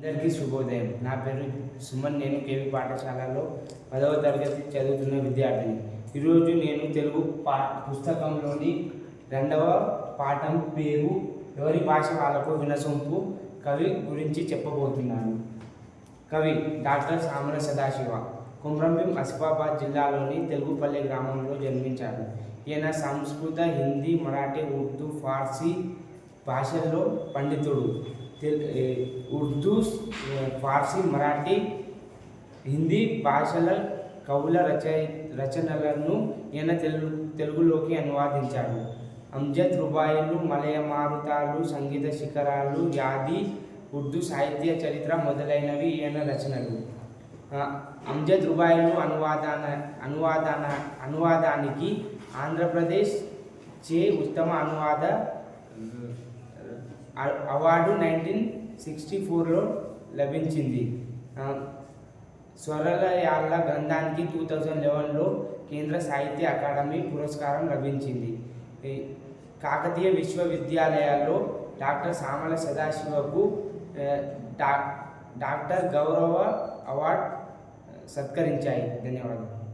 అందరికీ శుభోదయం. నా పేరు సుమన్. నేను కేవి పాఠశాలలో పదవ తరగతి చదువుతున్న విద్యార్థిని. ఈరోజు నేను తెలుగు పా పుస్తకంలోని రెండవ పాఠం పేరు ఎవరి భాష వాళ్ళకు వినసొంపు కవి గురించి చెప్పబోతున్నాను. కవి డాక్టర్ సామర సదాశివ కుమ్రంభీం ఆసిఫాబాద్ జిల్లాలోని తెలుగుపల్లి గ్రామంలో జన్మించాడు. ఈయన సంస్కృత హిందీ మరాఠీ ఉర్దూ ఫార్సీ భాషల్లో పండితుడు. ఉర్దూ ఫార్సీ మరాఠీ హిందీ భాషల కవుల రచయి రచనలను ఈయన తెలుగు తెలుగులోకి అనువాదించాడు. అంజద్ రుబాయిలు మలయ మారుతాలు సంగీత శిఖరాలు యాది ఉర్దూ సాహిత్య చరిత్ర మొదలైనవి ఈయన రచనలు. అంజద్ రుబాయిలు అనువాదాన అనువాదాన అనువాదానికి ఆంధ్రప్రదేశ్ చే ఉత్తమ అనువాద అవార్డు నైన్టీన్ సిక్స్టీ ఫోర్లో లభించింది. ఆ, గ్రంథానికి టూ థౌజండ్ లెవెన్లో కేంద్ర సాహిత్య అకాడమీ పురస్కారం లభించింది. కాకతీయ విశ్వవిద్యాలయాల్లో డాక్టర్ సామల సదాశివకు డా డాక్టర్ గౌరవ అవార్డ్ సత్కరించాయి. ధన్యవాదాలు.